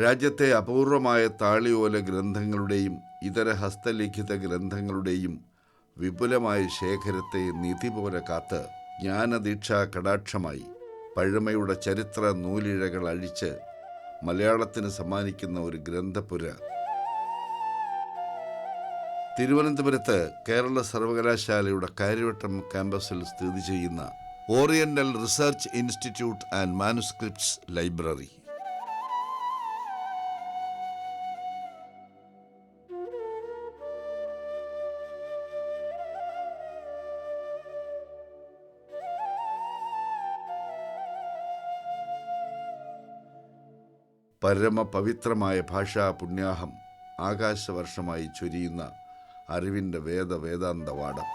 രാജ്യത്തെ അപൂർവമായ താളിയോല ഗ്രന്ഥങ്ങളുടെയും ഇതര ഹസ്തലിഖിത ഗ്രന്ഥങ്ങളുടെയും വിപുലമായ ശേഖരത്തെ നിധി പോലെ കാത്ത് ജ്ഞാനദീക്ഷാ കടാക്ഷമായി പഴമയുടെ ചരിത്ര നൂലിഴകൾ അഴിച്ച് മലയാളത്തിന് സമ്മാനിക്കുന്ന ഒരു ഗ്രന്ഥപുര. തിരുവനന്തപുരത്ത് കേരള സർവകലാശാലയുടെ കാര്യവട്ടം ക്യാമ്പസിൽ സ്ഥിതി ചെയ്യുന്ന oriental research institute and manuscripts library. പരമപവിത്രമായ ഭാഷാ പുണ്യാഹം ആകാശവർഷമായി ചൊരിയുന്ന അറിവിന്റെ വേദ വേദാന്തവാടം.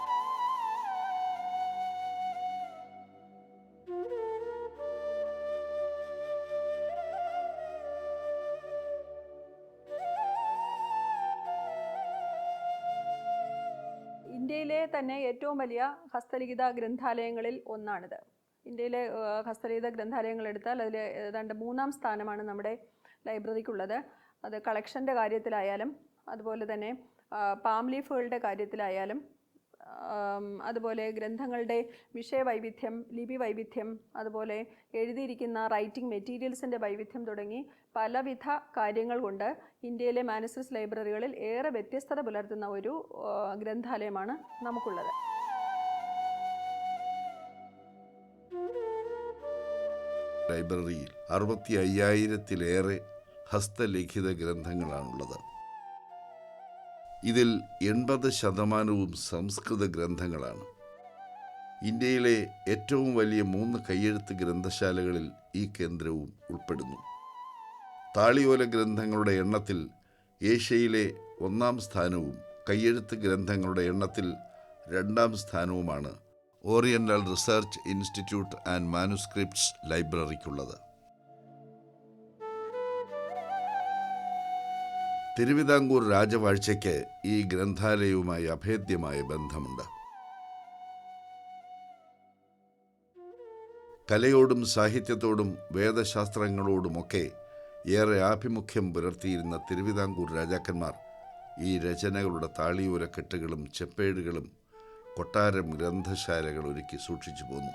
ഇന്ത്യയിലെ തന്നെ ഏറ്റവും വലിയ ഹസ്തലിഖിത ഗ്രന്ഥാലയങ്ങളിൽ ഒന്നാണിത്. ഇന്ത്യയിലെ ഹസ്തലിഖിത ഗ്രന്ഥാലയങ്ങൾ എടുത്താൽ അതിൽ ഏതാണ്ട് മൂന്നാം സ്ഥാനമാണ് നമ്മുടെ ലൈബ്രറിക്കുള്ളത്. അത് കളക്ഷന്റെ കാര്യത്തിലായാലും അതുപോലെ തന്നെ പാം ലീഫുകളുടെ കാര്യത്തിലായാലും അതുപോലെ ഗ്രന്ഥങ്ങളുടെ വിഷയവൈവിധ്യം ലിപി വൈവിധ്യം അതുപോലെ എഴുതിയിരിക്കുന്ന റൈറ്റിംഗ് മെറ്റീരിയൽസിന്റെ വൈവിധ്യം തുടങ്ങി പലവിധ കാര്യങ്ങൾ കൊണ്ട് ഇന്ത്യയിലെ മാനസസ് ലൈബ്രറികളിൽ ഏറെ വ്യത്യസ്തത പുലർത്തുന്ന ഒരു ഗ്രന്ഥാലയമാണ് നമുക്കുള്ളത്. ലൈബ്രറിയിൽ അറുപത്തി അയ്യായിരത്തിലേറെ ഹസ്തലിഖിത ഗ്രന്ഥങ്ങളാണുള്ളത്. ഇതിൽ എൺപത് ശതമാനവും സംസ്കൃത ഗ്രന്ഥങ്ങളാണ്. ഇന്ത്യയിലെ ഏറ്റവും വലിയ മൂന്ന് കയ്യെഴുത്ത് ഗ്രന്ഥശാലകളിൽ ഈ കേന്ദ്രവും ഉൾപ്പെടുന്നു. താളിയോല ഗ്രന്ഥങ്ങളുടെ എണ്ണത്തിൽ ഏഷ്യയിലെ ഒന്നാം സ്ഥാനവും കയ്യെഴുത്ത് ഗ്രന്ഥങ്ങളുടെ എണ്ണത്തിൽ രണ്ടാം സ്ഥാനവുമാണ് oriental research institute and manuscripts ലൈബ്രറിക്കുള്ളത്. Thiruvithamkoor രാജവാഴ്ചയ്ക്ക് ഈ ഗ്രന്ഥാലയവുമായി അഭേദ്യമായ ബന്ധമുണ്ട്. കലയോടും സാഹിത്യത്തോടും വേദശാസ്ത്രങ്ങളോടുമൊക്കെ ഏറെ ആഭിമുഖ്യം പുലർത്തിയിരുന്ന തിരുവിതാംകൂർ രാജാക്കന്മാർ ഈ രചനകളുടെ താളിയൂരക്കെട്ടുകളും ചെപ്പേടുകളും കൊട്ടാരം ഗ്രന്ഥശാലകൾ ഒരുക്കി സൂക്ഷിച്ചു പോന്നു.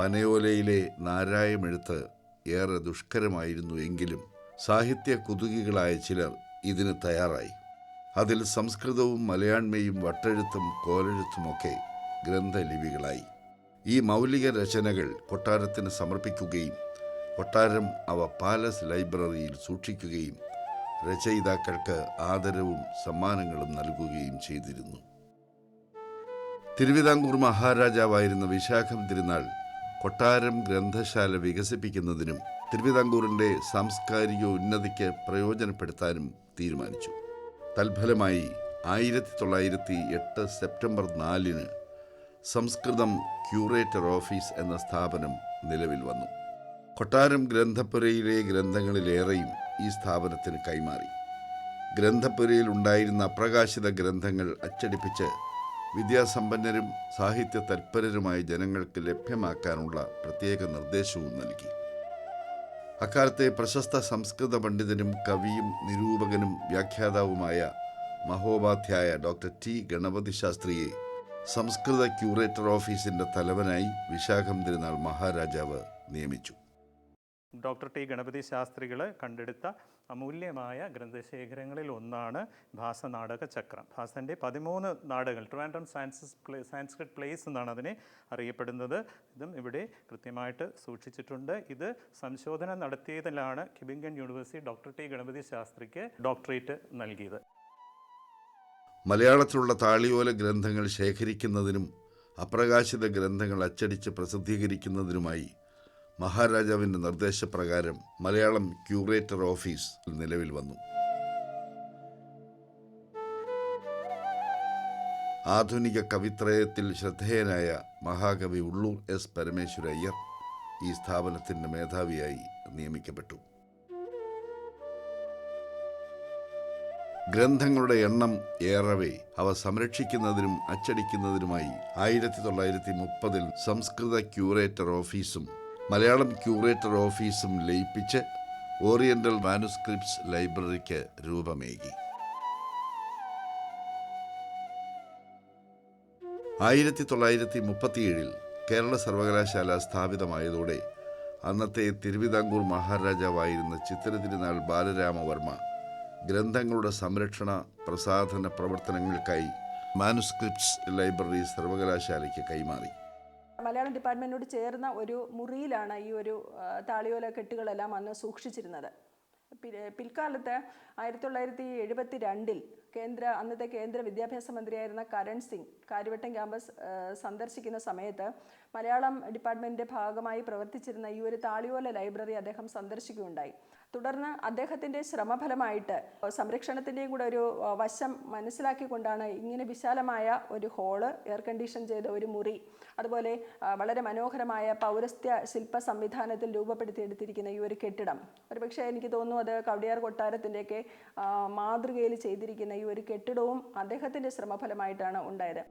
പനയോലയിലെ നാരായമെഴുത്ത് ഏറെ ദുഷ്കരമായിരുന്നു എങ്കിലും സാഹിത്യ കുതുകികളായ ചിലർ ഇതിന് തയ്യാറായി. അതിൽ സംസ്കൃതവും മലയാണ്മയും വട്ടെഴുത്തും കോലെഴുത്തുമൊക്കെ ഗ്രന്ഥലിപികളായി. ഈ മൗലിക രചനകൾ കൊട്ടാരത്തിന് സമർപ്പിക്കുകയും കൊട്ടാരം അവ പാലസ് ലൈബ്രറിയിൽ സൂക്ഷിക്കുകയും രചയിതാക്കൾക്ക് ആദരവും സമ്മാനങ്ങളും നൽകുകയും ചെയ്തിരുന്നു. തിരുവിതാംകൂർ മഹാരാജാവായിരുന്ന വിശാഖം തിരുനാൾ കൊട്ടാരം ഗ്രന്ഥശാല വികസിപ്പിക്കുന്നതിനും തിരുവിതാംകൂറിന്റെ സാംസ്കാരിക ഉന്നതിക്ക് പ്രയോജനപ്പെടുത്താനും തീരുമാനിച്ചു. തൽഫലമായി ആയിരത്തി തൊള്ളായിരത്തി എട്ട് സെപ്റ്റംബർ നാലിന് സംസ്കൃതം ക്യൂറേറ്റർ ഓഫീസ് എന്ന സ്ഥാപനം നിലവിൽ വന്നു. കൊട്ടാരം ഗ്രന്ഥപ്പുരയിലെ ഗ്രന്ഥങ്ങളിലേറെയും ഈ സ്ഥാപനത്തിന് കൈമാറി. ഗ്രന്ഥപ്പുരയിൽ ഉണ്ടായിരുന്ന അപ്രകാശിത ഗ്രന്ഥങ്ങൾ അച്ചടിപ്പിച്ച് വിദ്യാസമ്പന്നരും സാഹിത്യ തൽപരരുമായ ജനങ്ങൾക്ക് ലഭ്യമാക്കാനുള്ള പ്രത്യേക നിർദ്ദേശവും നൽകി. അക്കാലത്തെ പ്രശസ്ത സംസ്കൃത പണ്ഡിതനും കവിയും നിരൂപകനും വ്യാഖ്യാതാവുമായ മഹോപാധ്യായ ഡോക്ടർ ടി. ഗണപതി ശാസ്ത്രിയെ സംസ്കൃത ക്യൂറേറ്റർ ഓഫീസിന്റെ തലവനായി വിശാഖം തിരുനാൾ മഹാരാജാവ് നിയമിച്ചു. ഡോക്ടർ ടി ഗണപതി ശാസ്ത്രികൾ കണ്ടെടുത്ത അമൂല്യമായ ഗ്രന്ഥശേഖരങ്ങളിൽ ഒന്നാണ് ഭാസ നാടക ചക്രം. ഭാസന്റെ പതിമൂന്ന് നാടകങ്ങൾ Trivandrum sciences play Sanskrit plays എന്നാണ് അതിനെ അറിയപ്പെടുന്നത്. ഇതും ഇവിടെ കൃത്യമായിട്ട് സൂക്ഷിച്ചിട്ടുണ്ട്. ഇത് സംശോധന നടത്തിയതിലാണ് Tubingen university doctor T Ganapathi ശാസ്ത്രിക്ക് doctorate നൽകിയത്. മലയാളത്തിലുള്ള താളിയോല ഗ്രന്ഥങ്ങൾ ശേഖരിക്കുന്നതിനും അപ്രകാശിത ഗ്രന്ഥങ്ങൾ അച്ചടിച്ച് പ്രസിദ്ധീകരിക്കുന്നതിനുമായി മഹാരാജാവിന്റെ നിർദ്ദേശപ്രകാരം മലയാളം ക്യൂറേറ്റർ ഓഫീസ് നിലവിൽ വന്നു. ആധുനിക കവിത്രയത്തിൽ ശ്രദ്ധേയനായ മഹാകവി ഉള്ളൂർ എസ് പരമേശ്വരയ്യർ ഈ സ്ഥാപനത്തിന്റെ മേധാവിയായി നിയമിക്കപ്പെട്ടു. ഗ്രന്ഥങ്ങളുടെ എണ്ണം ഏറവേ അവ സംരക്ഷിക്കുന്നതിനും അച്ചടിക്കുന്നതിനുമായി ആയിരത്തി തൊള്ളായിരത്തി മുപ്പതിൽ സംസ്കൃത ക്യൂറേറ്റർ ഓഫീസും മലയാളം ക്യൂറേറ്റർ ഓഫീസും ലയിപ്പിച്ച് ഓറിയന്റൽ മാനുസ്ക്രിപ്റ്റ്സ് ലൈബ്രറിക്ക് രൂപമേകി. ആയിരത്തി തൊള്ളായിരത്തി മുപ്പത്തിയേഴിൽ കേരള സർവകലാശാല സ്ഥാപിതമായതോടെ അന്നത്തെ തിരുവിതാംകൂർ മഹാരാജാവായിരുന്ന ചിത്തിരതിരുനാൾ ബാലരാമവർമ്മ ഗ്രന്ഥങ്ങളുടെ സംരക്ഷണ പ്രസാധന പ്രവർത്തനങ്ങൾക്കായി മാനുസ്ക്രിപ്റ്റ്സ് ലൈബ്രറി സർവകലാശാലയ്ക്ക് കൈമാറി. മലയാളം ഡിപ്പാർട്ട്മെന്റിനോട് ചേർന്ന ഒരു മുറിയിലാണ് ഈ ഒരു താളിയോല കെട്ടുകളെല്ലാം അന്ന് സൂക്ഷിച്ചിരുന്നത്. പിൽക്കാലത്ത് ആയിരത്തി തൊള്ളായിരത്തി എഴുപത്തി രണ്ടിൽ കേന്ദ്ര അന്നത്തെ കേന്ദ്ര വിദ്യാഭ്യാസ മന്ത്രിയായിരുന്ന കരൺ സിംഗ് കാര്യവട്ടം ക്യാമ്പസ് സന്ദർശിക്കുന്ന സമയത്ത് മലയാളം ഡിപ്പാർട്ട്മെന്റിന്റെ ഭാഗമായി പ്രവർത്തിച്ചിരുന്ന ഈ ഒരു താളിയോല ലൈബ്രറി അദ്ദേഹം സന്ദർശിക്കുകയുണ്ടായി. തുടർന്ന് അദ്ദേഹത്തിന്റെ ശ്രമഫലമായിട്ട് സംരക്ഷണത്തിന്റെയും കൂടെ ഒരു വശം മനസ്സിലാക്കിക്കൊണ്ടാണ് ഇങ്ങനെ വിശാലമായ ഒരു ഹോൾ എയർ കണ്ടീഷൻ ചെയ്ത ഒരു മുറി അതുപോലെ വളരെ മനോഹരമായ പൗരസ്ത്യ ശില്പ സംവിധാനത്തിൽ രൂപപ്പെടുത്തിയെടുത്തിരിക്കുന്ന ഈ ഒരു കെട്ടിടം. ഒരുപക്ഷെ എനിക്ക് തോന്നുന്നു അത് കവടിയാർ കൊട്ടാരത്തിന്റെയൊക്കെ മാതൃകയിൽ ചെയ്തിരിക്കുന്ന ഈ ഒരു കെട്ടിടവും അദ്ദേഹത്തിന്റെ ശ്രമഫലമായിട്ടാണ് ഉണ്ടായത്.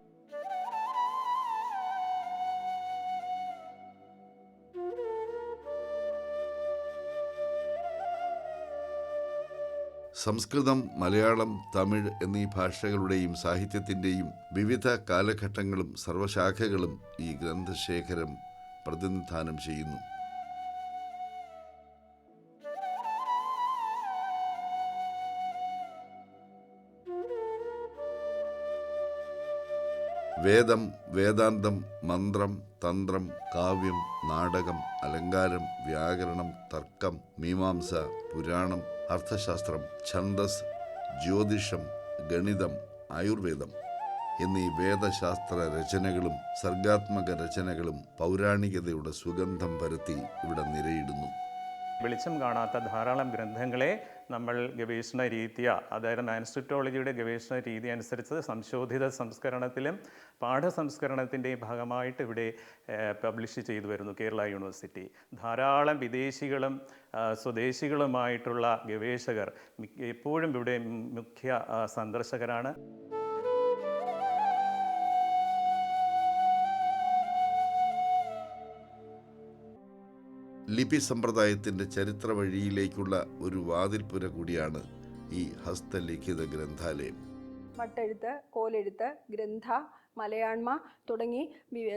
സംസ്കൃതം മലയാളം തമിഴ് എന്നീ ഭാഷകളുടെയും സാഹിത്യത്തിന്റെയും വിവിധ കാലഘട്ടങ്ങളും സർവശാഖകളും ഈ ഗ്രന്ഥശേഖരം പ്രതിനിധാനം ചെയ്യുന്നു. വേദം വേദാന്തം മന്ത്രം തന്ത്രം കാവ്യം നാടകം അലങ്കാരം വ്യാകരണം തർക്കം മീമാംസ പുരാണം അർത്ഥശാസ്ത്രം ഛന്ദസ് ജ്യോതിഷം ഗണിതം ആയുർവേദം എന്നീ വേദശാസ്ത്ര രചനകളും സർഗാത്മക രചനകളും പൗരാണികതയുടെ സുഗന്ധം പരത്തി ഇവിടെ നിരയിടുന്നു. വെളിച്ചം കാണാത്ത ധാരാളം ഗ്രന്ഥങ്ങളെ നമ്മൾ ഗവേഷണ രീതിയ അതായത് മാൻസ്റ്റിറ്റോളജിയുടെ ഗവേഷണ രീതി അനുസരിച്ച് സംശോധിത സംസ്കരണത്തിലും പാഠസംസ്കരണത്തിന്റെയും ഭാഗമായിട്ട് ഇവിടെ പബ്ലിഷ് ചെയ്തു വരുന്നു കേരള യൂണിവേഴ്സിറ്റി. ധാരാളം വിദേശികളും സ്വദേശികളുമായിട്ടുള്ള ഗവേഷകർ എപ്പോഴും ഇവിടെ മുഖ്യ സന്ദർശകരാണ്. ലിപി സമ്പ്രദായത്തിന്റെ ചരിത്ര വഴിയിലേക്കുള്ള ഒരു വാതിൽപ്പുര കൂടിയാണ് ഈ ഹസ്തലിഖിത ഗ്രന്ഥാലയം. മട്ടെഴുത്ത് കോലെഴുത്ത് ഗ്രന്ഥ മലയാണ്മ തുടങ്ങി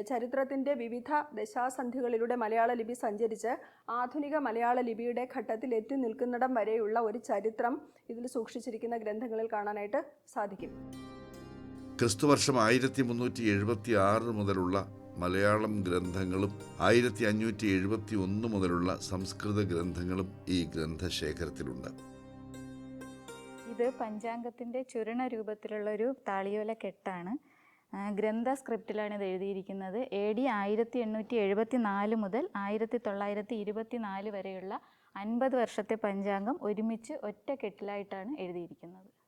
ചരിത്രത്തിന്റെ വിവിധ ദശാസന്ധികളിലൂടെ മലയാള ലിപി സഞ്ചരിച്ച് ആധുനിക മലയാള ലിപിയുടെ ഘട്ടത്തിൽ എത്തി നിൽക്കുന്നിടം വരെയുള്ള ഒരു ചരിത്രം ഇതിൽ സൂക്ഷിച്ചിരിക്കുന്ന ഗ്രന്ഥങ്ങളിൽ കാണാനായിട്ട് സാധിക്കും. ക്രിസ്തുവർഷം ആയിരത്തി മുന്നൂറ്റി എഴുപത്തി ആറ് മുതലുള്ള മലയാളം ഗ്രന്ഥങ്ങളും ആയിരത്തി അഞ്ഞൂറ്റി എഴുപത്തി ഒന്ന് മുതലുള്ള സംസ്കൃത ഗ്രന്ഥങ്ങളും ഈ ഗ്രന്ഥശേഖരത്തിലുണ്ട്. ഇത് പഞ്ചാംഗത്തിന്റെ ചുരുണ രൂപത്തിലുള്ള ഒരു താളിയോല കെട്ടാണ്. ഗ്രന്ഥ സ്ക്രിപ്റ്റിലാണ് ഇത് എഴുതിയിരിക്കുന്നത്. എ ഡി ആയിരത്തി എണ്ണൂറ്റി എഴുപത്തി നാല് മുതൽ ആയിരത്തി തൊള്ളായിരത്തി ഇരുപത്തി നാല് വരെയുള്ള അൻപത് വർഷത്തെ പഞ്ചാംഗം ഒരുമിച്ച് ഒറ്റ കെട്ടിലായിട്ടാണ് എഴുതിയിരിക്കുന്നത്.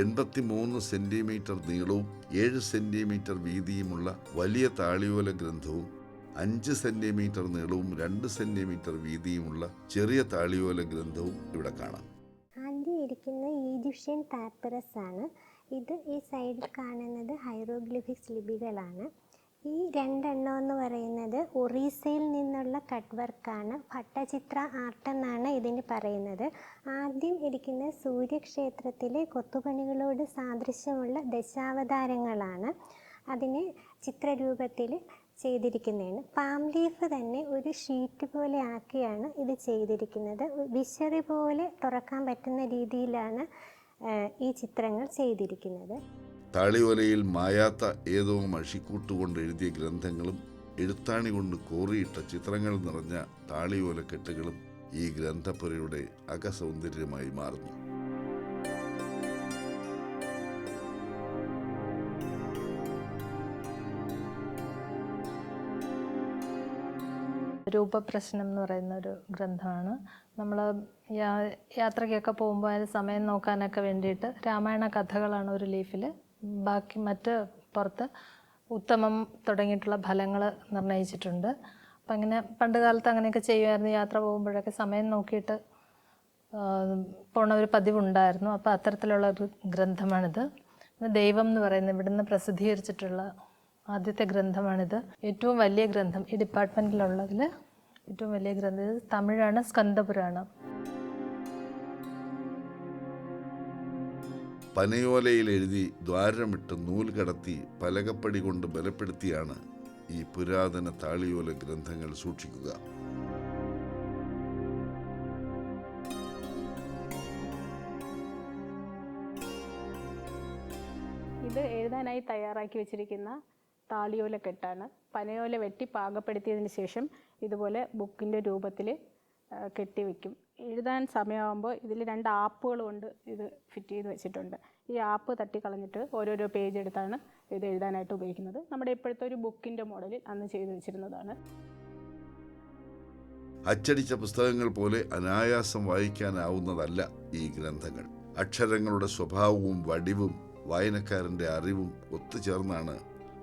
എൺപത്തി മൂന്ന് സെന്റിമീറ്റർ നീളവും ഏഴ് സെന്റിമീറ്റർ വീതിയുമുള്ള വലിയ താളിയോല ഗ്രന്ഥവും അഞ്ച് സെന്റിമീറ്റർ നീളവും രണ്ട് സെന്റിമീറ്റർ വീതിയുമുള്ള ചെറിയ താളിയോല ഗ്രന്ഥവും ഇവിടെ കാണാം. ആദ്യം ഇരിക്കുന്ന ഈജിപ്ഷ്യൻ പാപ്പറസ് ആണ് ഇത് ഈ സൈഡിൽ കാണുന്നത് ഹൈറോഗ്ലിഫിക്സ് ലിപികളാണ്. ഈ രണ്ടെണ്ണം എന്ന് പറയുന്നത് ഒറീസയിൽ നിന്നുള്ള കട്ട് വർക്കാണ്. ഭട്ടചിത്ര ആർട്ട് എന്നാണ് ഇതിന് പറയുന്നത്. ആദ്യം ഇരിക്കുന്ന സൂര്യക്ഷേത്രത്തിലെ കൊത്തുപണികളോട് സാദൃശ്യമുള്ള ദശാവതാരങ്ങളാണ് അതിനെ ചിത്രരൂപത്തിൽ ചെയ്തിരിക്കുന്നതാണ്. പാം ലീഫ് തന്നെ ഒരു ഷീറ്റ് പോലെ ആക്കിയാണ് ഇത് ചെയ്തിരിക്കുന്നത്. വിശറി പോലെ തുറക്കാൻ പറ്റുന്ന രീതിയിലാണ് ഈ ചിത്രങ്ങൾ ചെയ്തിരിക്കുന്നത്. താളിയോലയിൽ മായാത്ത ഏതോ മഷിക്കൂട്ടുകൊണ്ട് എഴുതിയ ഗ്രന്ഥങ്ങളും എഴുത്താണി കൊണ്ട് കോറിയിട്ട ചിത്രങ്ങൾ നിറഞ്ഞ താളിയോലക്കെട്ടുകളും ഈ ഗ്രന്ഥപ്പുരയുടെ അകസൗന്ദര്യമായി മാറുന്നു. രൂപപ്രശ്നം എന്ന് പറയുന്ന ഒരു ഗ്രന്ഥമാണ്. നമ്മൾ യാത്രയ്ക്കൊക്കെ പോകുമ്പോൾ അതിന് സമയം നോക്കാനൊക്കെ വേണ്ടിയിട്ട് രാമായണ കഥകളാണ് ഒരു ലീഫിൽ ബാക്കി മറ്റ് പുറത്ത് ഉത്തമം തുടങ്ങിയിട്ടുള്ള ഫലങ്ങൾ നിർണയിച്ചിട്ടുണ്ട് അപ്പം അങ്ങനെ പണ്ട് കാലത്ത് അങ്ങനെയൊക്കെ ചെയ്യുമായിരുന്നു. യാത്ര പോകുമ്പോഴൊക്കെ സമയം നോക്കിയിട്ട് പോണ ഒരു പതിവുണ്ടായിരുന്നു. അപ്പോൾ അത്തരത്തിലുള്ള ഒരു ഗ്രന്ഥമാണിത്. ദൈവം എന്ന് പറയുന്നത് ഇവിടുന്ന് പ്രസിദ്ധീകരിച്ചിട്ടുള്ള ആദ്യത്തെ ഗ്രന്ഥമാണിത്. ഏറ്റവും വലിയ ഗ്രന്ഥം ഈ ഡിപ്പാർട്ട്മെന്റിലുള്ളതിൽ ഏറ്റവും വലിയ ഗ്രന്ഥം. ഇത് തമിഴാണ് സ്കന്ദപുരാണം. പനയോലയിൽ എഴുതി ദ്വാരമിട്ട് നൂൽ കടത്തി പലകപ്പടി കൊണ്ട് ബലപ്പെടുത്തിയാണ് ഈ പുരാതന താളിയോല ഗ്രന്ഥങ്ങൾ സൂക്ഷിക്കുക. ഇത് എഴുതാനായി തയ്യാറാക്കി വെച്ചിരിക്കുന്ന താളിയോല കെട്ടാണ്. പനയോല വെട്ടി പാകപ്പെടുത്തിയതിന് ശേഷം ഇതുപോലെ ബുക്കിന്റെ രൂപത്തിൽ കെട്ടി വയ്ക്കും എഴുതാൻ സമയമാകുമ്പോൾ ഇതിൽ രണ്ട് ആപ്പുകൾ കൊണ്ട് ഇത് ഫിറ്റ് ചെയ്ത് വെച്ചിട്ടുണ്ട്. ഈ ആപ്പ് തട്ടിക്കളഞ്ഞിട്ട് ഓരോരോ പേജ് എടുത്താണ് ഇത് എഴുതാനായിട്ട് ഉപയോഗിക്കുന്നത്. നമ്മുടെ ഇപ്പോഴത്തെ ഒരു ബുക്കിന്റെ മോഡലിൽ അന്ന് ചെയ്തു വെച്ചിരുന്നതാണ്. അച്ചടിച്ച പുസ്തകങ്ങൾ പോലെ അനായാസം വായിക്കാനാവുന്നതല്ല ഈ ഗ്രന്ഥങ്ങൾ. അക്ഷരങ്ങളുടെ സ്വഭാവവും വടിവും വായനക്കാരന്റെ അറിവും ഒത്തുചേർന്നാണ്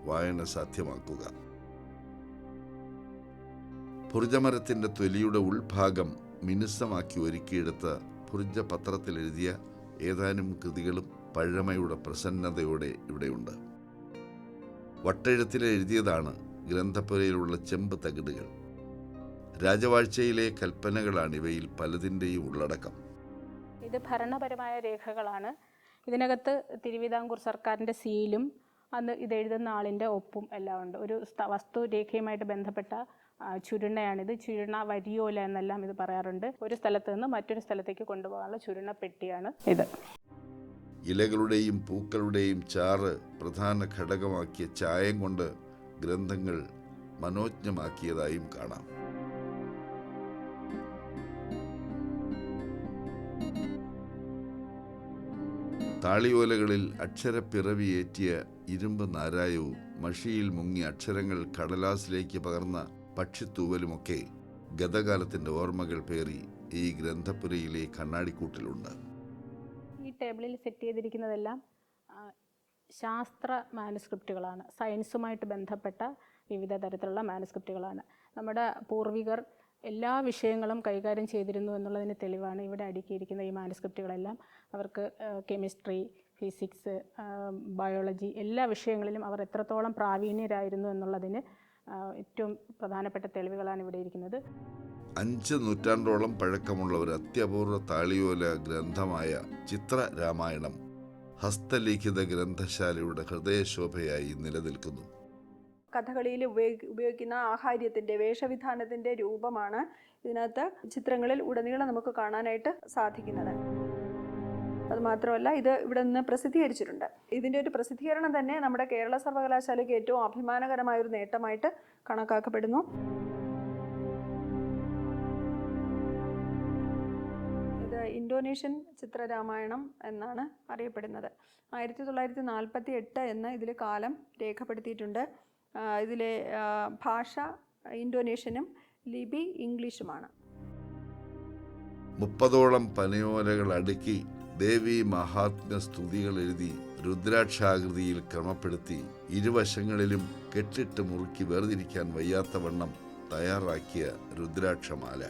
വായന സാധ്യമാക്കുക. പുർജമരത്തിന്റെ തൊലിയുടെ ഉൾഭാഗം മിനുസമാക്കി ഒരുക്കിയെടുത്ത പുർജ പത്രത്തിൽ എഴുതിയ ഏതാനും കൃതികളും പഴമയുടെ പ്രസന്നതയോടെ ഇവിടെയുണ്ട്. വട്ടെഴുത്തിൽ എഴുതിയതാണ് ഗ്രന്ഥപ്പുരയിലുള്ള ചെമ്പ് തകിടുകൾ. രാജവാഴ്ചയിലെ കൽപ്പനകളാണ് ഇവയിൽ പലതിന്റെയും ഉള്ളടക്കം. ഇത് ഭരണപരമായ രേഖകളാണ്. ഇതിനകത്ത് തിരുവിതാംകൂർ സർക്കാരിന്റെ സീലും അന്ന് ഇത് എഴുതുന്ന ആളിന്റെ ഒപ്പും എല്ലാം ഉണ്ട്. ഒരു വസ്തു രേഖയുമായിട്ട് ബന്ധപ്പെട്ട ചുരുണയാണിത്. ചുരുണ വരിയോല എന്നെല്ലാം ഇത് പറയാറുണ്ട്. ഒരു സ്ഥലത്ത് നിന്ന് മറ്റൊരു സ്ഥലത്തേക്ക് കൊണ്ടുപോകാനുള്ള ചുരുണ പെട്ടിയാണ് ഇത്. ഇലകളുടെയും പൂക്കളുടെയും ചാറ് പ്രധാന ഘടകമാക്കിയ ചായം കൊണ്ട് ഗ്രന്ഥങ്ങൾ മനോജ്ഞമാക്കിയതായും കാണാം. താളിയോലകളിൽ അക്ഷരപ്പിറവിയേറ്റിയ ഇരുമ്പ് നാരായവും മഷിയിൽ മുങ്ങി അക്ഷരങ്ങൾ കടലാസിലേക്ക് പകർന്ന പക്ഷിത്തൂവലുമൊക്കെ ഗതകാലത്തിന്റെ ഓർമ്മകൾ പേറി ഈ ഗ്രന്ഥപുരയിലെ കണ്ണാടിക്കൂട്ടിലുണ്ട്. ഈ ടേബിളിൽ സെറ്റ് ചെയ്തിരിക്കുന്നതെല്ലാം ശാസ്ത്ര മാനുസ്ക്രിപ്റ്റുകളാണ്. സയൻസുമായിട്ട് ബന്ധപ്പെട്ട വിവിധ തരത്തിലുള്ള മാനുസ്ക്രിപ്റ്റുകളാണ്. നമ്മുടെ പൂർവികർ എല്ലാ വിഷയങ്ങളും കൈകാര്യം ചെയ്തിരുന്നു എന്നുള്ളതിന് തെളിവാണ് ഇവിടെ അടുക്കിയിരിക്കുന്ന ഈ മാനുസ്ക്രിപ്റ്റുകളെല്ലാം. അവർക്ക് കെമിസ്ട്രി ഫിസിക്സ് ബയോളജി എല്ലാ വിഷയങ്ങളിലും അവർ എത്രത്തോളം പ്രാവീണ്യരായിരുന്നു എന്നുള്ളതിന് ഏറ്റവും പ്രധാനപ്പെട്ട തെളിവുകളാണ് ഇവിടെ ഇരിക്കുന്നത്. അഞ്ച് നൂറ്റാണ്ടോളം പഴക്കമുള്ള ഒരു അത്യപൂർവ താളിയോല ഗ്രന്ഥമായ ചിത്ര രാമായണം ഹസ്തലിഖിത ഗ്രന്ഥശാലയുടെ ഹൃദയശോഭയായി നിലനിൽക്കുന്നു. കഥകളിയിൽ ഉപയോഗി ഉപയോഗിക്കുന്ന ആഹാര്യത്തിന്റെ വേഷവിധാനത്തിന്റെ രൂപമാണ് ഇതിനകത്ത് ചിത്രങ്ങളിൽ ഉടനീളം നമുക്ക് കാണാനായിട്ട് സാധിക്കുന്നത്. അത് മാത്രമല്ല ഇത് ഇവിടെ നിന്ന് പ്രസിദ്ധീകരിച്ചിട്ടുണ്ട്. ഇതിന്റെ ഒരു പ്രസിദ്ധീകരണം തന്നെ നമ്മുടെ കേരള സർവകലാശാലയ്ക്ക് ഏറ്റവും അഭിമാനകരമായ ഒരു നേട്ടമായിട്ട് കണക്കാക്കപ്പെടുന്നു. ഇത് ഇന്തോനേഷ്യൻ ചിത്രരാമായണം എന്നാണ് അറിയപ്പെടുന്നത്. ആയിരത്തി തൊള്ളായിരത്തി നാൽപ്പത്തി എട്ട് എന്ന് ഇതിൽ കാലം രേഖപ്പെടുത്തിയിട്ടുണ്ട്. ഇതിലെ ഭാഷ ഇന്തോനേഷ്യനും ലിപി ഇംഗ്ലീഷുമാണ്. മുപ്പതോളം പനയോലകൾ അടുക്കി ദേവി മഹാത്മ്യ സ്തുതികൾ എഴുതി രുദ്രാക്ഷാകൃതിയിൽ ക്രമപ്പെടുത്തി ഇരുവശങ്ങളിലും കെട്ടിട്ട് മുറുക്കി വേർതിരിക്കാൻ വയ്യാത്ത വണ്ണം തയ്യാറാക്കിയ രുദ്രാക്ഷമാല.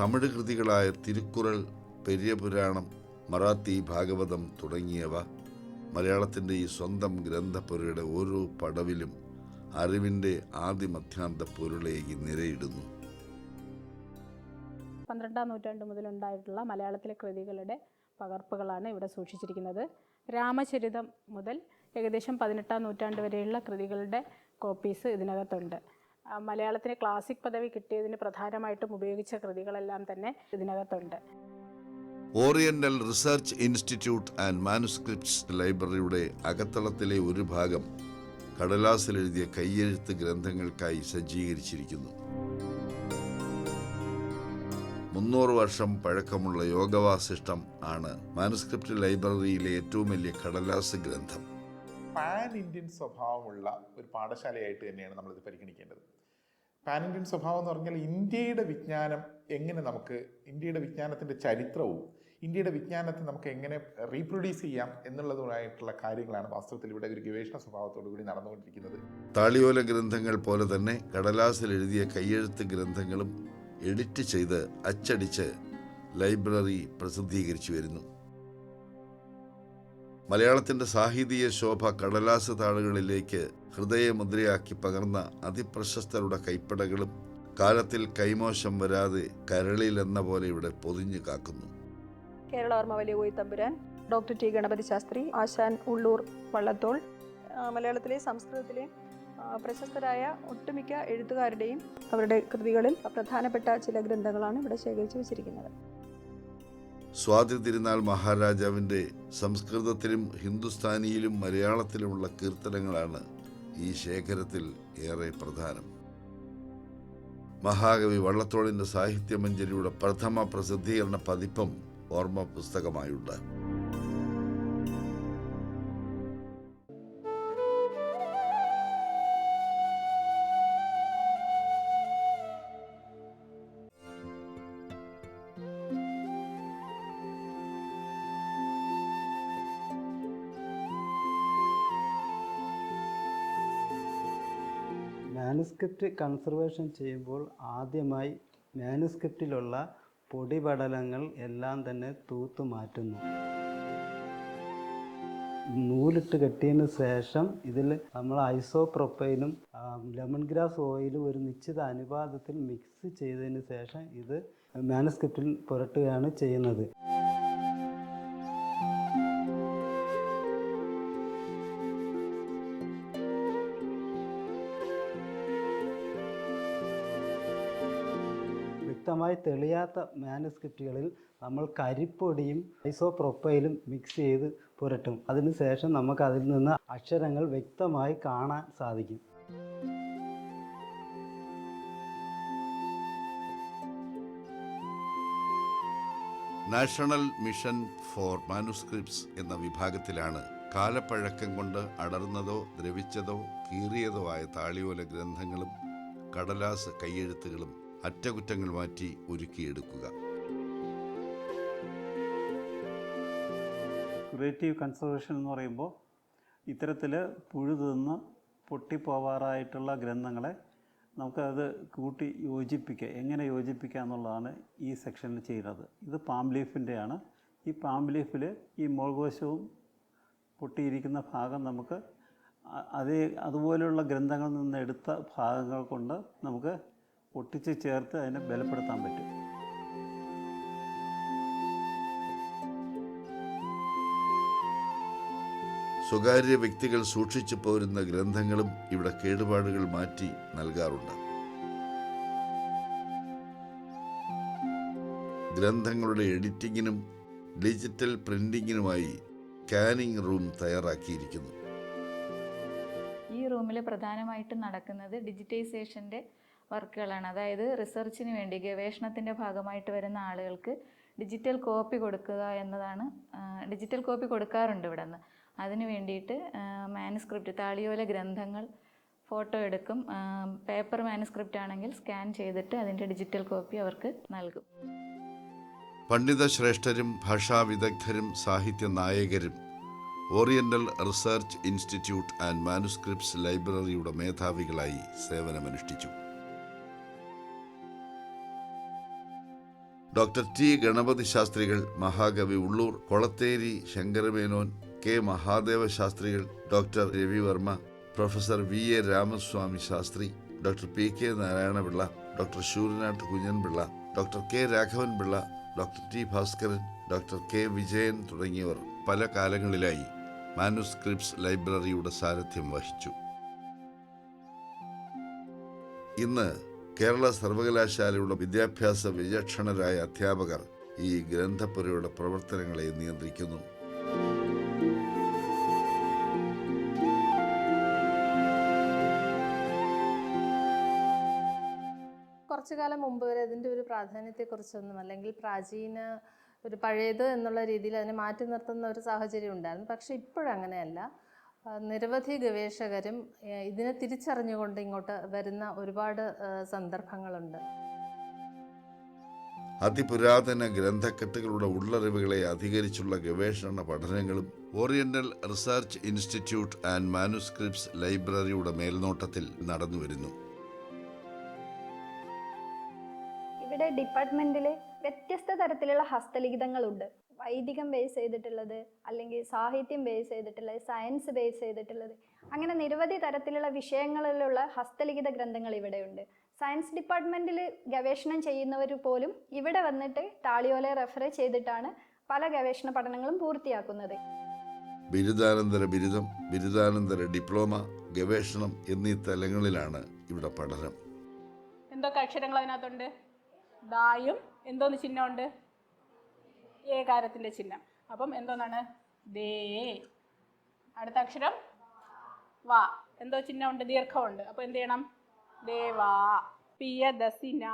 തമിഴ് കൃതികളായ തിരുക്കുറൾ പെരിയപുരാണം മറാത്തി ഭാഗവതം തുടങ്ങിയവ മലയാളത്തിന്റെ ഈ സ്വന്തം ഗ്രന്ഥപുരയുടെ ഓരോ പടവിലും അറിവിന്റെ ആദിമധ്യാന്ത പൊരുളേകി നിരയിടുന്നു. പന്ത്രണ്ടാം നൂറ്റാണ്ട് മുതലുണ്ടായിട്ടുള്ള മലയാളത്തിലെ കൃതികളുടെ പകർപ്പുകളാണ് ഇവിടെ സൂക്ഷിച്ചിരിക്കുന്നത്. രാമചരിതം മുതൽ ഏകദേശം പതിനെട്ടാം നൂറ്റാണ്ട് വരെയുള്ള കൃതികളുടെ കോപ്പീസ് ഇതിനകത്തുണ്ട്. മലയാളത്തിന് ക്ലാസിക് പദവി കിട്ടിയതിന് പ്രധാനമായിട്ടും ഉപയോഗിച്ച കൃതികളെല്ലാം തന്നെ ഇതിനകത്തുണ്ട്. Oriental research institute and manuscripts ലൈബ്രറിയുടെ അകത്തളത്തിലെ ഒരു ഭാഗം കടലാസിലെഴുതിയ കയ്യെഴുത്ത് ഗ്രന്ഥങ്ങൾക്കായി സജ്ജീകരിച്ചിരിക്കുന്നു. മുന്നൂറ് വർഷം പഴക്കമുള്ള യോഗവാസിഷ്ടം ആണ് മാനുസ്ക്രിപ്റ്റ് ലൈബ്രറിയിലെ ഏറ്റവും വലിയ കടലാസ് ഗ്രന്ഥം. പാൻ ഇന്ത്യൻ സ്വഭാവമുള്ള ഒരു പാഠശാലയായിട്ട് തന്നെയാണ് നമ്മളിത് പരിഗണിക്കേണ്ടത്. പാൻ ഇന്ത്യൻ സ്വഭാവം എന്ന് പറഞ്ഞാൽ ഇന്ത്യയുടെ വിജ്ഞാനം എങ്ങനെ നമുക്ക് ഇന്ത്യയുടെ വിജ്ഞാനത്തിന്റെ ചരിത്രവും ഇന്ത്യയുടെ വിജ്ഞാനത്തെ നമുക്ക് എങ്ങനെ റീപ്രൊഡ്യൂസ് ചെയ്യാം എന്നുള്ളതുമായിട്ടുള്ള കാര്യങ്ങളാണ് വാസ്തവത്തിൽ ഇവിടെ ഒരു ഗവേഷണ സ്വഭാവത്തോടു കൂടി നടന്നുകൊണ്ടിരിക്കുന്നത്. താളിയോല ഗ്രന്ഥങ്ങൾ പോലെ തന്നെ കടലാസിൽ എഴുതിയ കയ്യെഴുത്ത് ഗ്രന്ഥങ്ങളും എഡിറ്റ് ചെയ്ത് അച്ചടിച്ച് ലൈബ്രറി പ്രസിദ്ധീകരിച്ചു വരുന്നു. മലയാളത്തിന്റെ സാഹിതീയ ശോഭ കടലാസ് താളുകളിലേക്ക് ഹൃദയമുദ്രയാക്കി പകർന്ന അതിപ്രശസ്തരുടെ കൈപ്പടകളും കാലത്തിൽ കൈമോശം വരാതെ കരളിലെന്ന പോലെ ഇവിടെ പൊതിഞ്ഞു കാക്കുന്നു. കേരള ഓർമ്മ വലിയ കോയി തമ്പുരാൻ ഡോക്ടർ ടി ഗണപതി ശാസ്ത്രി ആശാൻ ഉള്ളൂർ വള്ളത്തോൾ മലയാളത്തിലെ സംസ്കൃതത്തിലെ പ്രശസ്തരായ ഒട്ടുമിക്ക എഴുത്തുകാരുടെയും അവരുടെ കൃതികളിൽ പ്രധാനപ്പെട്ട ചില ഗ്രന്ഥങ്ങളാണ് ഇവിടെ ശേഖരിച്ചു വെച്ചിരിക്കുന്നത്. സ്വാതി തിരുനാൾ മഹാരാജാവിന്റെ സംസ്കൃതത്തിലും ഹിന്ദുസ്ഥാനിയിലും മലയാളത്തിലുമുള്ള കീർത്തനങ്ങളാണ് ഈ ശേഖരത്തിൽ ഏറെ പ്രധാനം. മഹാകവി വള്ളത്തോളിന്റെ സാഹിത്യമഞ്ജരിയുടെ പ്രഥമ പ്രസിദ്ധീകരണ പതിപ്പും ഓർമ്മ പുസ്തകമായുണ്ട്. മാനുസ്ക്രിപ്റ്റ് കൺസർവേഷൻ ചെയ്യുമ്പോൾ ആദ്യമായി മാനുസ്ക്രിപ്റ്റിലുള്ള പൊടിപടലങ്ങൾ എല്ലാം തന്നെ തൂത്തു മാറ്റുന്നു. നൂലിട്ട് കെട്ടിയതിന് ശേഷം ഇതിൽ നമ്മൾ ഐസോപ്രൊപ്പൈലും ലെമൺ ഗ്രാസ് ഓയിലും ഒരു നിശ്ചിത അനുപാതത്തിൽ മിക്സ് ചെയ്തതിന് ശേഷം ഇത് മാനുസ്ക്രിപ്റ്റിൽ പുരട്ടുകയാണ് ചെയ്യുന്നത്. വ്യക്തമായി തെളിയാത്ത മാനുസ്ക്രിപ്റ്റുകളിൽ നമ്മൾ കരിപ്പൊടിയും ഐസോപ്രൊപ്പൈലും മിക്സ് ചെയ്ത് പുരട്ടും. അതിനുശേഷം നമുക്ക് അതിൽ നിന്ന് അക്ഷരങ്ങൾ വ്യക്തമായി കാണാൻ സാധിക്കും. നാഷണൽ മിഷൻ ഫോർ മാനുസ്ക്രിപ്റ്റ്സ് എന്ന വിഭാഗത്തിലാണ് കാലപ്പഴക്കം കൊണ്ട് അടർന്നതോ ദ്രവിച്ചതോ കീറിയതോ ആയ താളിയോല ഗ്രന്ഥങ്ങളും കടലാസ് കൈയെഴുത്തുകളും അറ്റകുറ്റങ്ങൾ മാറ്റി ഒരുക്കിയെടുക്കുക. ക്രിയേറ്റീവ് കൺസർവേഷൻ എന്ന് പറയുമ്പോൾ ഇത്തരത്തിൽ പുഴു തിന്ന് പൊട്ടിപ്പോവാറായിട്ടുള്ള ഗ്രന്ഥങ്ങളെ നമുക്കത് കൂട്ടി യോജിപ്പിക്കുക. എങ്ങനെ യോജിപ്പിക്കുക എന്നുള്ളതാണ് ഈ സെക്ഷനിൽ ചെയ്യുന്നത്. ഇത് പാം ലീഫിന്റെയാണ് ഈ പാം ലീഫിൽ ഈ മോൾവശവും പൊട്ടിയിരിക്കുന്ന ഭാഗം നമുക്ക് അതേ അതുപോലെയുള്ള ഗ്രന്ഥങ്ങളിൽ നിന്ന് എടുത്ത ഭാഗങ്ങൾ കൊണ്ട് നമുക്ക് ഒട്ടിച്ച് ചേർത്ത് അതിനെ ബലപ്പെടുത്താൻ പറ്റും. സ്വകാര്യ വ്യക്തികൾ സൂക്ഷിച്ചു പോരുന്ന ഗ്രന്ഥങ്ങളും ഇവിടെ കേടുപാടുകൾ മാറ്റി നൽകാറുണ്ട്. ഗ്രന്ഥങ്ങളുടെ എഡിറ്റിങ്ങിനും ഡിജിറ്റൽ പ്രിന്റിങ്ങിനുമായി സ്കാനിംഗ് റൂം തയ്യാറാക്കിയിരിക്കുന്നു. ഈ റൂമിൽ പ്രധാനമായിട്ടും നടക്കുന്നത് ഡിജിറ്റൈസേഷന്റെ വർക്കുകളാണ്. അതായത് റിസർച്ചിന് വേണ്ടി ഗവേഷണത്തിന്റെ ഭാഗമായിട്ട് വരുന്ന ആളുകൾക്ക് ഡിജിറ്റൽ കോപ്പി കൊടുക്കുക എന്നതാണ് ഡിജിറ്റൽ കോപ്പി കൊടുക്കാറുണ്ട് ഇവിടെ നിന്ന് അതിന് വേണ്ടിയിട്ട് മാനുസ്ക്രിപ്റ്റ് താളിയോല ഗ്രന്ഥങ്ങൾ ഫോട്ടോ എടുക്കും. പേപ്പർ മാനുസ്ക്രിപ്റ്റ് ആണെങ്കിൽ സ്കാൻ ചെയ്തിട്ട് അതിന്റെ ഡിജിറ്റൽ കോപ്പി അവർക്ക് നൽകും. പണ്ഡിത ശ്രേഷ്ഠരും ഭാഷാ വിദഗ്ധരും സാഹിത്യ നായകരും oriental research institute and manuscripts ലൈബ്രറിയുടെ മേധാവികളായി സേവനമനുഷ്ഠിച്ചു. ഡോക്ടർ ടി ഗണപതി ശാസ്ത്രികൾ മഹാകവി Ulloor Kolatheri Sankaramenon K Mahadeva Sastrikal doctor Ravivarma professor V A Ramaswami Shastri doctor P K Narayanapillai doctor Sooranad Kunjanpillai doctor K Raghavan Pillai doctor T Bhaskaran doctor K Vijayan തുടങ്ങിയവർ പല കാലങ്ങളിലായി manuscripts ലൈബ്രറിയുടെ സാരഥ്യം വഹിച്ചു. ഇന്ന് കേരള സർവകലാശാലയുടെ വിദ്യാഭ്യാസ വിചക്ഷണരായ അധ്യാപകർ ഈ ഗ്രന്ഥപ്പുരയുടെ പ്രവർത്തനങ്ങളെ നിയന്ത്രിക്കുന്നു. കുറച്ചു കാലം മുമ്പ് വരെ അതിന്റെ ഒരു പ്രാധാന്യത്തെക്കുറിച്ചൊന്നും അല്ലെങ്കിൽ പ്രാചീന ഒരു പഴയത് എന്നുള്ള രീതിയിൽ അതിനെ മാറ്റി നിർത്തുന്ന ഒരു സാഹചര്യം ഉണ്ടായിരുന്നു. പക്ഷേ ഇപ്പോഴങ്ങനെയല്ല. നിരവധി ഗവേഷകരും ഇതിനെ തിരിച്ചറിഞ്ഞുകൊണ്ട് ഇങ്ങോട്ട് വരുന്ന ഒരുപാട് സന്ദർഭങ്ങളുണ്ട്. അതിപുരാതന ഗ്രന്ഥക്കെട്ടുകളുടെ ഉള്ളറിവുകളെ അധികരിച്ചുള്ള ഗവേഷണ പഠനങ്ങളും oriental research institute and manuscripts ലൈബ്രറിയുടെ മേൽനോട്ടത്തിൽ നടന്നുവരുന്നു ഇവിടെ ഡിപ്പാർട്ട്മെന്റിലെ വ്യത്യസ്ത തരത്തിലുള്ള ഹസ്തലിഖിതങ്ങളുണ്ട്. വൈദികം ബേസ് ചെയ്തിട്ടുള്ളത് അല്ലെങ്കിൽ സാഹിത്യം ബേസ് ചെയ്തിട്ടുള്ളത് സയൻസ് ബേസ് ചെയ്തിട്ടുള്ളത്. അങ്ങനെ നിരവധി തരത്തിലുള്ള വിഷയങ്ങളിലുള്ള ഹസ്തലിഖിത ഗ്രന്ഥങ്ങൾ ഇവിടെയുണ്ട് സയൻസ് ഡിപ്പാർട്ട്മെന്റിൽ ഗവേഷണം ചെയ്യുന്നവർ പോലും ഇവിടെ വന്നിട്ട് താളിയോലെ റെഫർ ചെയ്തിട്ടാണ് പല ഗവേഷണ പഠനങ്ങളും പൂർത്തിയാക്കുന്നത്. ബിരുദാനന്തര ബിരുദം ബിരുദാനന്തര ഡിപ്ലോമ ഗവേഷണം എന്നീ തലങ്ങളിലാണ് ഇവിടെ പഠനം. എന്തൊക്കെ അക്ഷരങ്ങൾ അതിനകത്തുണ്ട്? ദായും എന്തോന്ന് ചിഹ്നമുണ്ട്? ഏകാരത്തിന്റെ ചിഹ്നം. അപ്പം എന്തോന്നാണ്? ദേ. അടുത്ത അക്ഷരം. വാ. എന്തോ ചിഹ്നമുണ്ട് ദീർഘമുണ്ട്. അപ്പോൾ എന്ത് ചെയ്യണം? ദേവാ പിയദസിന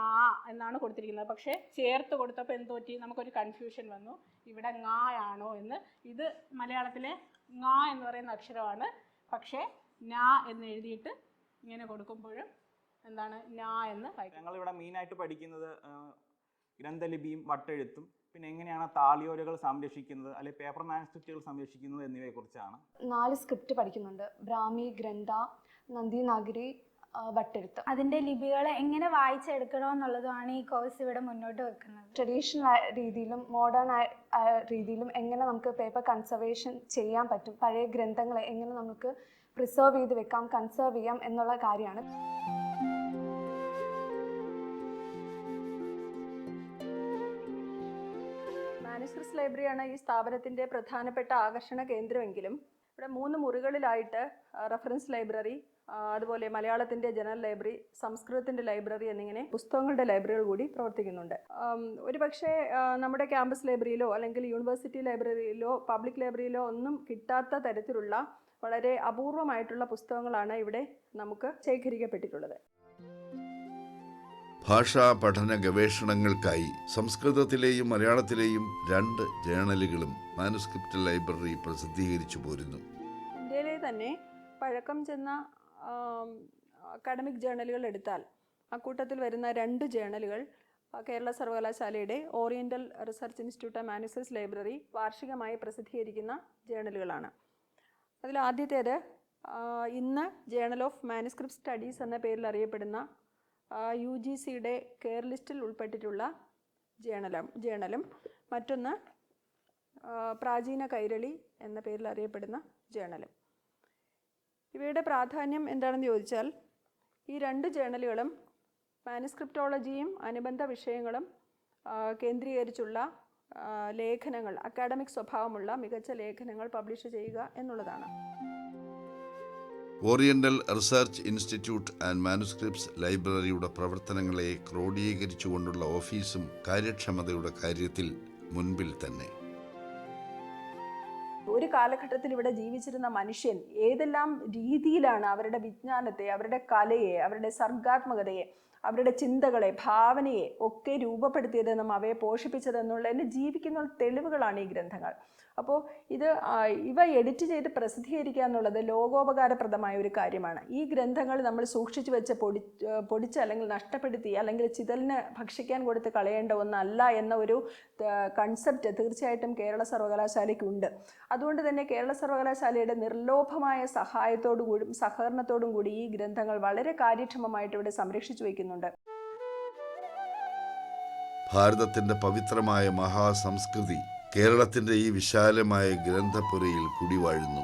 എന്നാണ് കൊടുത്തിരിക്കുന്നത്. പക്ഷേ ചേർത്ത് കൊടുത്തപ്പോൾ എന്ത് പറ്റി? നമുക്കൊരു കൺഫ്യൂഷൻ വന്നു. ഇവിടെ ങാ ആണോ എന്ന്. ഇത് മലയാളത്തിലെ ങാ എന്ന് പറയുന്ന അക്ഷരമാണ്. പക്ഷേ നാ എന്ന് എഴുതിയിട്ട് ഇങ്ങനെ കൊടുക്കുമ്പോഴും എന്താണ് നാ എന്ന് വായിക്കും. ഞങ്ങളിവിടെ മെയിനായിട്ട് പഠിക്കുന്നത് ഗ്രന്ഥലിപിയും വട്ടെഴുത്തും. പിന്നെ എങ്ങനെയാണ് താളിയോലകൾ സംരക്ഷിക്കുന്നത്? അല്ലെങ്കിൽ പേപ്പർ മാനുസ്ക്രിപ്റ്റുകൾ സംരക്ഷിക്കുന്നത് എന്നിവയെക്കുറിച്ചാണ്. നാല് സ്ക്രിപ്റ്റ് പഠിക്കുന്നുണ്ട്. ബ്രാഹ്മി ഗ്രന്ഥ നന്ദി നാഗരി വട്ടെഴുത്ത്. അതിന്റെ ലിപികളെ എങ്ങനെ വായിച്ചെടുക്കണമെന്നുള്ളതുമാണ് ഈ കോഴ്സ് ഇവിടെ മുന്നോട്ട് വെക്കുന്നത്. ട്രഡീഷണൽ രീതിയിലും മോഡേൺ രീതിയിലും എങ്ങനെ നമുക്ക് പേപ്പർ കൺസർവേഷൻ ചെയ്യാൻ പറ്റും? പഴയ ഗ്രന്ഥങ്ങളെ എങ്ങനെ നമുക്ക് പ്രിസർവ് ചെയ്ത് വെക്കാം കൺസർവ് ചെയ്യാം എന്നുള്ള കാര്യമാണ്. ലൈബ്രറിയാണ് ഈ സ്ഥാപനത്തിന്റെ പ്രധാനപ്പെട്ട ആകർഷണ കേന്ദ്രമെങ്കിലും ഇവിടെ മൂന്ന് മുറികളിലായിട്ട് റഫറൻസ് ലൈബ്രറി അതുപോലെ മലയാളത്തിന്റെ ജനറൽ ലൈബ്രറി സംസ്കൃതത്തിന്റെ ലൈബ്രറി എന്നിങ്ങനെ പുസ്തകങ്ങളുടെ ലൈബ്രറികൾ കൂടി പ്രവർത്തിക്കുന്നുണ്ട്. ഒരുപക്ഷേ ഒരു പക്ഷേ നമ്മുടെ ക്യാമ്പസ് ലൈബ്രറിയിലോ അല്ലെങ്കിൽ യൂണിവേഴ്സിറ്റി ലൈബ്രറിയിലോ പബ്ലിക് ലൈബ്രറിയിലോ ഒന്നും കിട്ടാത്ത തരത്തിലുള്ള വളരെ അപൂർവമായിട്ടുള്ള പുസ്തകങ്ങളാണ് ഇവിടെ നമുക്ക് ശേഖരിക്കപ്പെട്ടിട്ടുള്ളത്. ഭാഷാ പഠന ഗവേഷണങ്ങൾക്കായി സംസ്കൃതത്തിലെയും മലയാളത്തിലെയും രണ്ട് ജേണലുകളും മാനുസ്ക്രിപ്റ്റ് ലൈബ്രറി പ്രസിദ്ധീകരിച്ചു പോരുന്നു. ഇന്ത്യയിലെ തന്നെ പഴക്കം ചെന്ന അക്കാഡമിക് ജേണലുകൾ എടുത്താൽ അക്കൂട്ടത്തിൽ വരുന്ന രണ്ട് ജേണലുകൾ കേരള സർവകലാശാലയുടെ ഓറിയന്റൽ റിസർച്ച് ഇൻസ്റ്റിറ്റ്യൂട്ട് ആൻഡ് മാനുസസ് ലൈബ്രറി വാർഷികമായി പ്രസിദ്ധീകരിക്കുന്ന ജേണലുകളാണ്. അതിൽ ആദ്യത്തേത് ഇന്ന് ജേണൽ ഓഫ് മാനുസ്ക്രിപ്റ്റ് സ്റ്റഡീസ് എന്ന പേരിൽ അറിയപ്പെടുന്ന യു ജി സിയുടെ കെയർ ലിസ്റ്റിൽ ഉൾപ്പെട്ടിട്ടുള്ള ജേണലും ജേണലും. മറ്റൊന്ന് പ്രാചീന കൈരളി എന്ന പേരിൽ അറിയപ്പെടുന്ന ജേണലും. ഇവയുടെ പ്രാധാന്യം എന്താണെന്ന് ചോദിച്ചാൽ ഈ രണ്ട് ജേണലുകളും മാനുസ്ക്രിപ്റ്റോളജിയും അനുബന്ധ വിഷയങ്ങളും കേന്ദ്രീകരിച്ചുള്ള ലേഖനങ്ങൾ അക്കാഡമിക് സ്വഭാവമുള്ള മികച്ച ലേഖനങ്ങൾ പബ്ലിഷ് ചെയ്യുക എന്നുള്ളതാണ്. Oriental research institute and manuscripts ലൈബ്രറിയുടെ പ്രവർത്തനങ്ങളെ ക്രോഡീകരിച്ചുകൊണ്ടുള്ള ഓഫീസും കാര്യക്ഷമതയുടെ കാര്യത്തിൽ മുൻപിൽ തന്നെ. ഒരു കാലഘട്ടത്തിൽ ഇവിടെ ജീവിച്ചിരുന്ന മനുഷ്യൻ ഏതെല്ലാം രീതിയിലാണ് അവരുടെ വിജ്ഞാനത്തെ അവരുടെ കലയെ അവരുടെ സർഗാത്മകതയെ അവരുടെ ചിന്തകളെ ഭാവനയെ ഒക്കെ രൂപപ്പെടുത്തിയതെന്നും അവയെ പോഷിപ്പിച്ചതെന്നുള്ളതിന് ജീവിക്കുന്ന തെളിവുകളാണ് ഈ ഗ്രന്ഥങ്ങൾ. അപ്പോൾ ഇത് ഇവ എഡിറ്റ് ചെയ്ത് പ്രസിദ്ധീകരിക്കുക എന്നുള്ളത് ലോകോപകാരപ്രദമായ ഒരു കാര്യമാണ്. ഈ ഗ്രന്ഥങ്ങൾ നമ്മൾ സൂക്ഷിച്ചു വെച്ച് പൊടി പൊടിച്ച് അല്ലെങ്കിൽ നഷ്ടപ്പെടുത്തി അല്ലെങ്കിൽ ചിതലിന് ഭക്ഷിക്കാൻ കൊടുത്ത് കളയേണ്ട ഒന്നല്ല എന്ന ഒരു കൺസെപ്റ്റ് തീർച്ചയായിട്ടും കേരള സർവകലാശാലയ്ക്കുണ്ട്. അതുകൊണ്ട് തന്നെ കേരള സർവകലാശാലയുടെ നിർലോഭമായ സഹായത്തോടു കൂടും സഹകരണത്തോടും കൂടി ഈ ഗ്രന്ഥങ്ങൾ വളരെ കാര്യക്ഷമമായിട്ട് ഇവിടെ സംരക്ഷിച്ചു വയ്ക്കുന്നുണ്ട് ഭാരതത്തിന്റെ പവിത്രമായ മഹാസംസ്കൃതി കേരളത്തിന്റെ ഈ വിശാലമായ ഗ്രന്ഥപുരയിൽ കുടിവാഴുന്നു.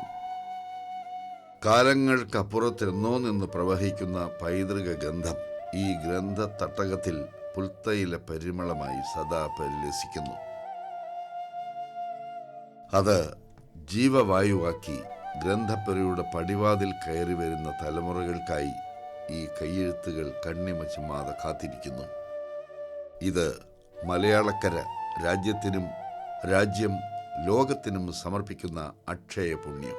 കാലങ്ങൾക്കപ്പുറത്തെന്നോ നിന്ന് പ്രവഹിക്കുന്ന പൈതൃക ഗന്ധം ഈ ഗ്രന്ഥ തട്ടകത്തിൽ പുൽത്തയില പരിമളമായി സദാ പരിലസിക്കുന്നു. അത് ജീവവായുവാക്കി ഗ്രന്ഥപ്പുരയുടെ പടിവാതിൽ കയറി വരുന്ന തലമുറകൾക്കായി ഈ കയ്യെഴുത്തുകൾ കണ്ണിമച്ചുമാതെ കാത്തിരിക്കുന്നു. ഇത് മലയാളക്കര രാജ്യത്തിനും രാജ്യം ലോകത്തിനും സമർപ്പിക്കുന്ന അക്ഷയ പുണ്യം